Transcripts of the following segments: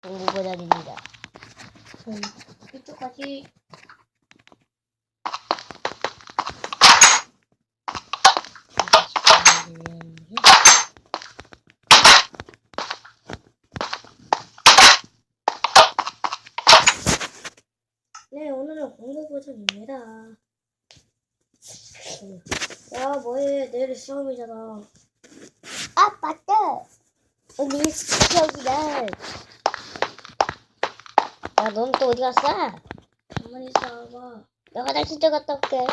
공부 버전입니다. 음, 이쪽까지 네 오늘은 공부 버전입니다. 야 뭐해 내일 시험이잖아. 아 맞다. 오늘 수업이다. 야, 넌또 어디 갔어? 가만히 있어봐. 나 화장실 좀 갔다 올게.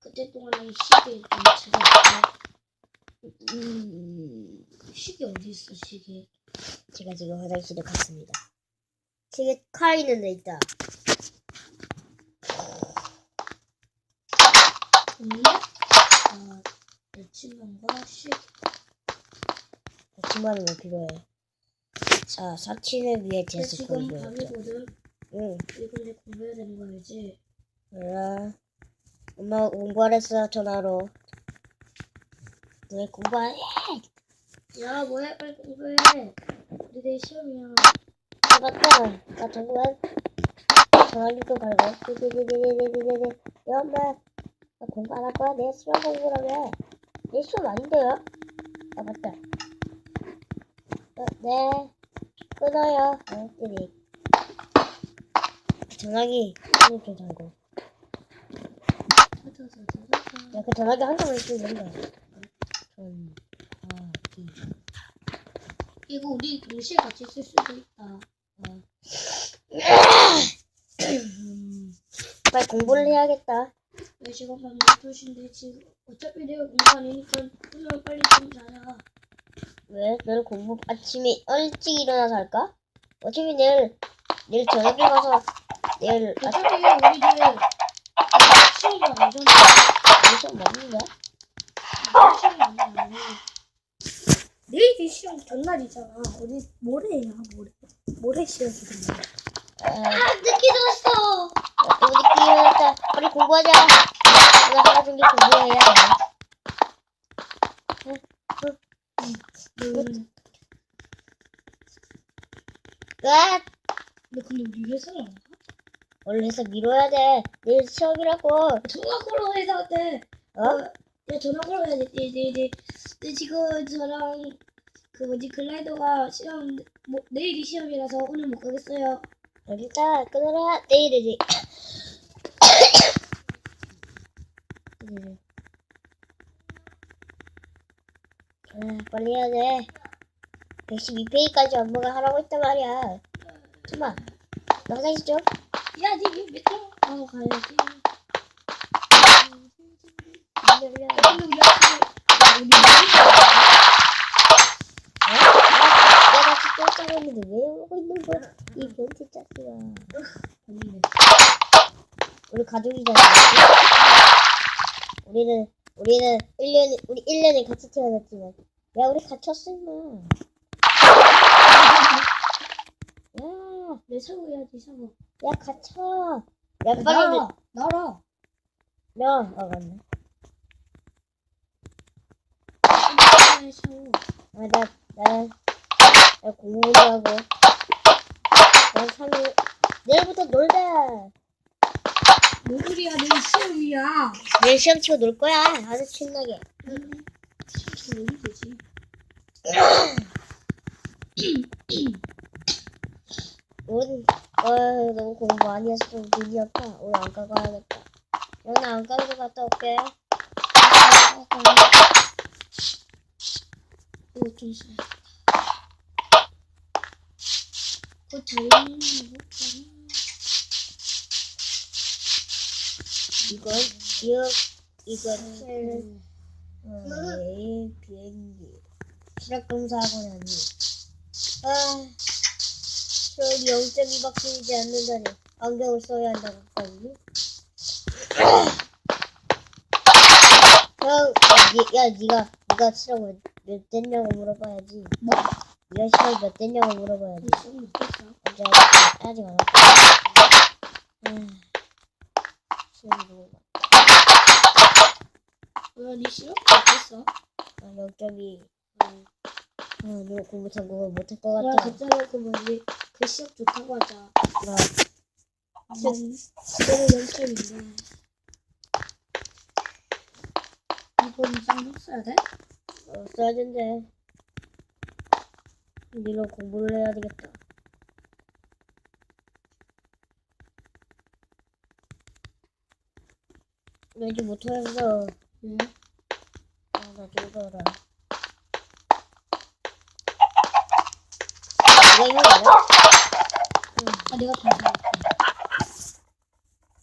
그때 동안에 시계 좀 찾아볼게. 음, 시계 어디 있어 시계? 제가 지금 화장실에 갔습니다. 지금 칼 있는 데 있다. 근데 아, 내 친구가 시계 아침만은 왜 필요해? 자, 사치를 위해 제스 지금 공부했죠. 밤이거든. 응, 이거 이제 공부해야 되는 거 알지? 몰라. 엄마 공부하랬어, 전화로. 왜 공부해? 야 뭐해 빨리 공부해. 우리 내일 시험이야. 아, 맞다. 나 정말 전화기도 갈고. 띠디디디디디디디. 야, 엄마. 나 공부 안 할 거야? 내 수학 공부라며. 내 수업 아닌데요? 아, 맞다. 어, 네. 끊어요. 어, 띠디. 전화기 좀 잠고. 야, 그 전화기 한 장만 있으면 된다. 전화기. 이거 우리 동시에 같이 쓸 수도 있다. 음, 빨리 공부를 해야겠다. 내 지금 밤 12시인데 지금 어차피 내가 공부 아니니까 오늘 빨리 좀 자자. 왜? 내일 공부 아침에 일찍 일어나서 할까? 어차피 내일 내일 저녁에 가서 내일 아침 어차피 우리 내일 시험이 아니잖아. 시험 먹는데? 시험이 아니야. 내일 시험 전날이잖아. 어디 모레야 모레. 모레 시험이잖아. 아, 아 늦게 들었어. 또 늦게 일어났다. 빨리 공부하자. 오늘 하루 종일 공부해야 돼. 음. 끝! 근데 근데 우리 회사를 안 가? 원래 해서 미뤄야 돼. 내일 시험이라고. 전화 걸어 회사 때. 어? 야 전화 걸어야 돼. 네, 네, 네. 네 지금 저랑 그 뭐지 글라이더가 시험 뭐 내일이 시험이라서 오늘 못 가겠어요. 여기다 끊어라. 내일이지. 음. 아, 빨리 해야 돼. 112페이지까지 엄마가 하라고 했단 말이야. 잠깐만. 나 화장실 좀. 야, 니몇 점? 하고 가야지. 문 열려. 어? 아, 내가 짜고 있는데 왜 오고 있는 거야? 이 변태 자식아. 우리 가족이잖아. 우리는, 우리는 1년, 우리 1년에 같이 태어났지만. 야, 우리 임마. 야, 내 사고 해야지 사고. 야, 갇혀. 야, 빨리. 나 나라. 야, 아, 맞네. 사고. 아, 나, 나, 나 공부도 하고. 난 3일, 내일부터 놀자. 뭔 소리야? 내 시험이야. 내일 시험 치고 놀 거야. 아주 신나게. 시험 놀면 되지. 오늘, 어, 너무 공부 많이 해서 좀 눈이 아파. 오늘 안 가고 와야겠다. 오늘 안 가고 갔다 올게. 이거 좀 써. 그 잘못 이건 기억, 이건 셀, 어, 내일 비행기. 실학검사하고 나니. 아, 시험이 0.2밖에 이지 않는다니. 안경을 써야 한다고 했거든요. 형, 야, 니, 야, 니가, 니가 시험 몇, 몇 됐냐고 물어봐야지. 뭐? 니가 시험 몇 됐냐고 물어봐야지. 아직, 아직, 아직 안 왔다. 음, 뭐야, 어, 니 싫어? 어땠어? 아, 여기, 아, 너 음. 어, 공부 전공을 못할 것 같아. 갑자기 그 뭐지? 그 시험 좋다고 하자. 나 제, 제대로 음. 연습인데. 이번 이상도 써야 돼? 어, 써야 된대. 니로 공부를 해야 되겠다. 나 이제 못하겠어. 왜? 아, 나 죽어라. 이거 이거 알아? 아, 내가 더 잘할게.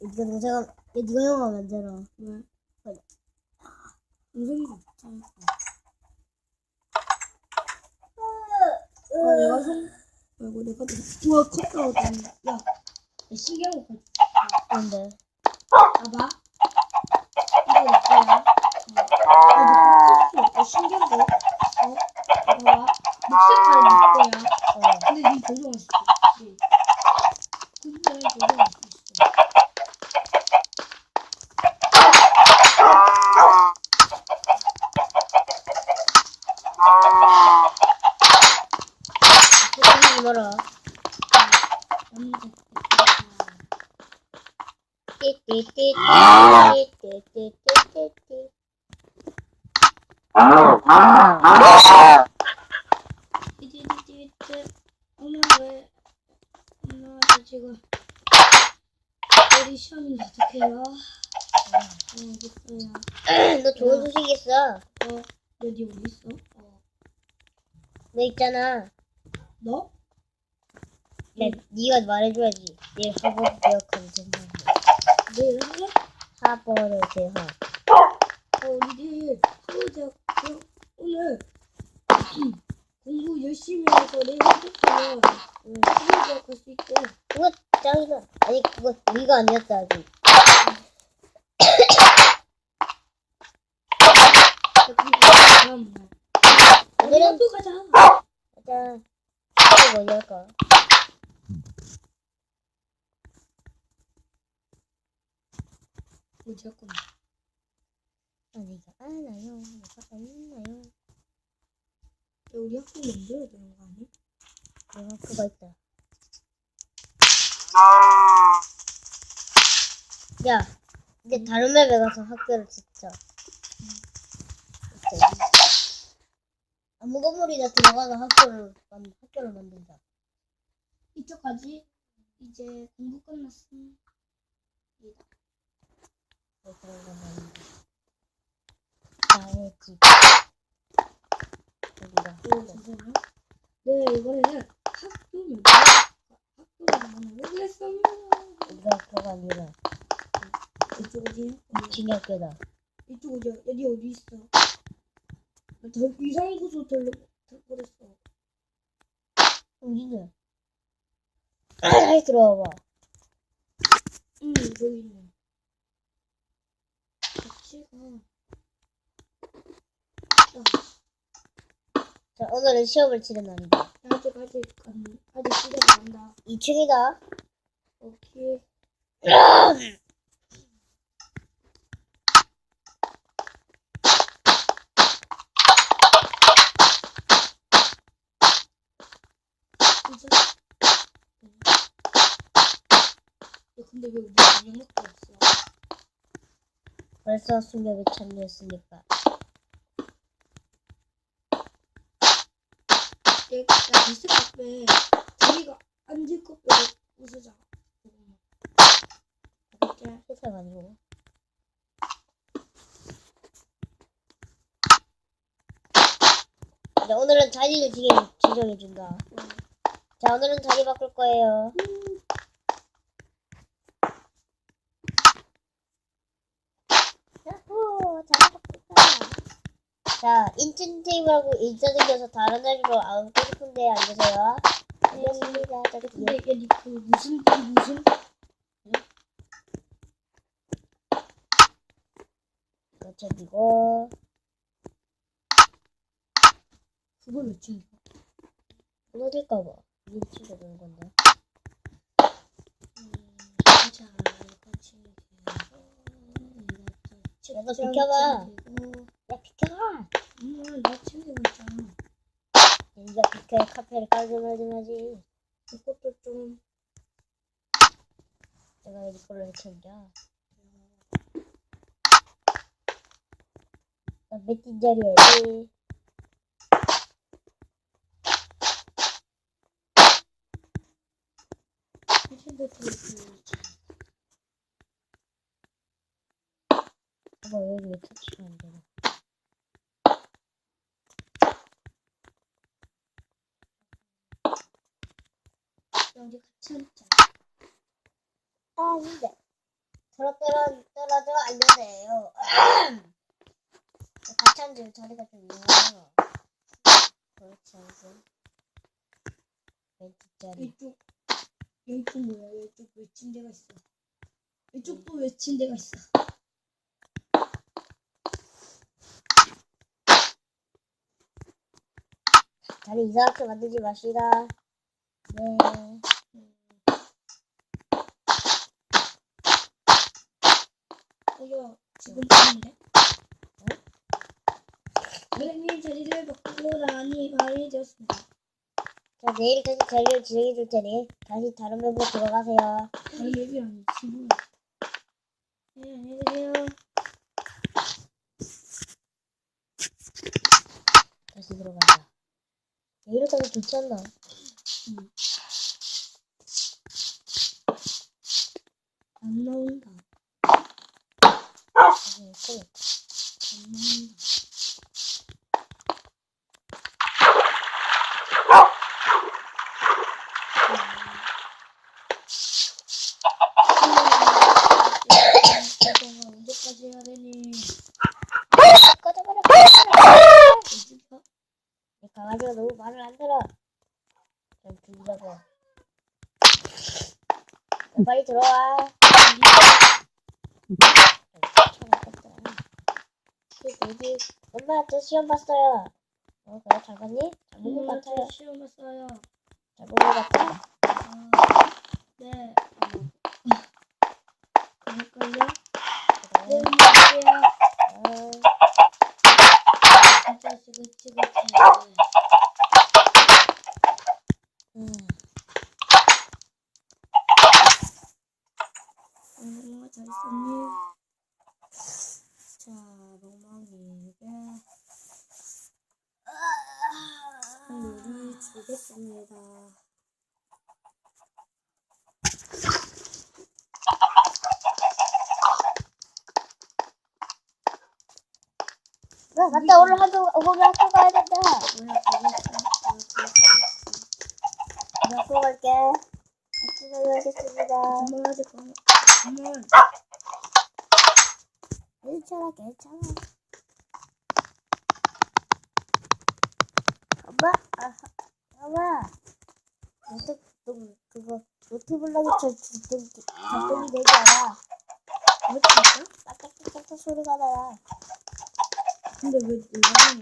이거 동생아, 야, 니가 형아 만들어. 왜? 그래. 인생이가 없잖아. 아, 내가 성, 아이고, 내가 더, 우와, 컸다. 야, 야, 신기한 거 봤지? 근데, 봐봐. 이거 있잖아. 어, 신기한데? 어? 뭐야? 녹색 잘 먹고야. 어. 근데 니 되게 맛있어. 네. 근데 되게 맛있어. 그거는 이거라. 띠띠띠띠띠띠띠. 띠띠띠띠. 엄마 왜? 엄마 저 지금 내일 시험인데 어떡해요? 어, 알겠어요. 너 좋은 소식 있어. 어, 여기 어디 있어? 어, 너 있잖아. 너? 네, 네가 말해줘야지. 내 학원 기억하면 된다고. 내일 할래? 학원을 대학. 어, 우리들 서울대 그 오늘 공부 열심히 해서 내일 응, 서울대 갈수 있대. 그거 짱이다. 아니, 그거 네가 아니었다, 아직. 오늘은, 학교 가자. 가자. 이거 뭐냐 할까? 어디 할 건데? 아, 네가 알아요. 내가 알나요? 야, 우리 학교 만들어야 되는 거 아니? 내가 그거 있다. 야, 이제 다른 맵에 가서 학교를 짓자. 오케이. 아무 건물이나 들어가서 학교를, 만, 학교를 만든다. 이쪽까지 이제 공부 끝났어. 네, 그런 건 아닌데. 나의 집. 여기가. 오, 잠시만요. 네, 이번에는 학교 만들어. 학교를 만들겠습니다. 우리가 학교가 아니라 이쪽 어디야? 어디? 진학교다. 이쪽 어디야? 여기 어디 있어? 나더 이상한 곳으로 들러 버렸어. 여기는. 잘 들어와봐. 응, 저기 있네. 같이 가. 자, 오늘은 시험을 치는 날이다. 아직 아직 안 아직 시간 안 난다. 2층이다. 오케이. 야, 근데 왜 우리 안녕밖에 없어? 벌써 수명이 참여했으니까. 내가 야, 카페 자기가 앉을 것 빼고 웃으자. 알겠지? 회사가 아니고. 자, 오늘은 자리를 지정, 지정해준다. 자, 오늘은 자리 바꿀 거예요. 야호, 자리 바꿀까? 자, 인천 테이블하고 일자 생겨서 다른 자리로 앉고 싶은데 앉으세요. 알겠습니다. 야, 저기 근데 야, 니그 무슨 이 무슨 저기고. 그걸 왜 찍어? 어딜까 봐. 이 친구 보는 건데. 음, 가자. 같이 비켜봐. 야, 비켜! 이거는 친구 있잖아. 인자 비켜 카페를 깔끔해줘야지. 이것도 좀. 내가 왜 이걸로 챙겨? 나몇 진짜리 해지? 친구 있지. 아빠 왜 이렇게 터치? 여기 같이. 아 근데 저러 떨어 떨어져 안 되네요. 같이 앉을 자리가 좀 있네요. 그렇지 않고 왼쪽 자리. 이쪽 이쪽 뭐야? 이쪽 외친 데가 있어. 이쪽도 외친 데가 있어. 자리 이상하게 만들지 마시라. 되었습니다. 자 내일까지 자리를 진행해 줄 테니 다시 다른 멤버 들어가세요. 다른 맵이 아니지. 네, 안녕히 계세요. 다시 들어가자. 내일까지 좋지 않나? 응. 안 나온다. 다시 콜. 안 나온다. 음, 언제까지 해야 되니? 꺼져버려 꺼져버려. 어디가? 이 강아지가 너무 말을 안 들어. 좀 죽이자고. 자, 빨리 들어와. 참았겠다. 여기 엄마 저 시험 봤어요. 어 그래 잘 봤니? 잘본것 엄마 같아요. 저 시험 봤어요. 잘본것 같아. 아, 네. 아, 그럴걸요? 네, 그래. 안녕하세요. 어, 진짜 지긋지긋해. 음. 엄마 잘 있었니? 자, 멍멍이에게 선물을 주겠습니다. 야, 맞다 오늘 학교 오늘 학교 가야 된다. 오늘 학교 갈게. 학교 다녀오겠습니다. 엄마 아직 안 엄마 괜찮아 괜찮아. 엄마 아 엄마 노트 너 그거 노트블럭이 저 작동이 되지 않아. 왜 진짜? 딱딱딱딱 소리가 나요. 근데 왜 내가 하냐?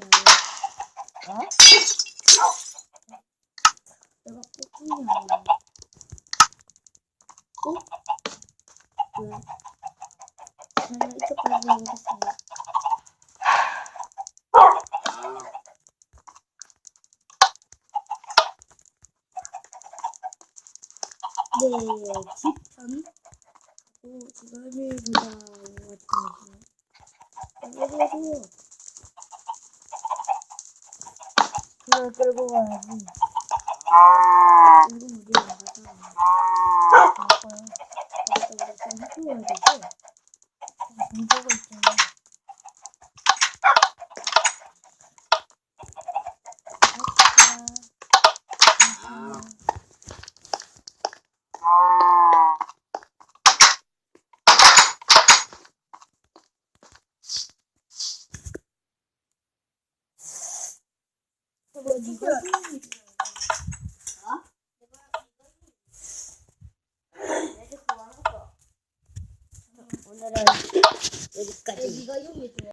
어? 내가 꼭 하냐? 꼭? 왜? 저는 이쪽까지 오겠 그걸 끌고 가야지. 이거 어디 나가자. 그럴 여기다 이렇게 해줘야 되지? 문제가 있잖아.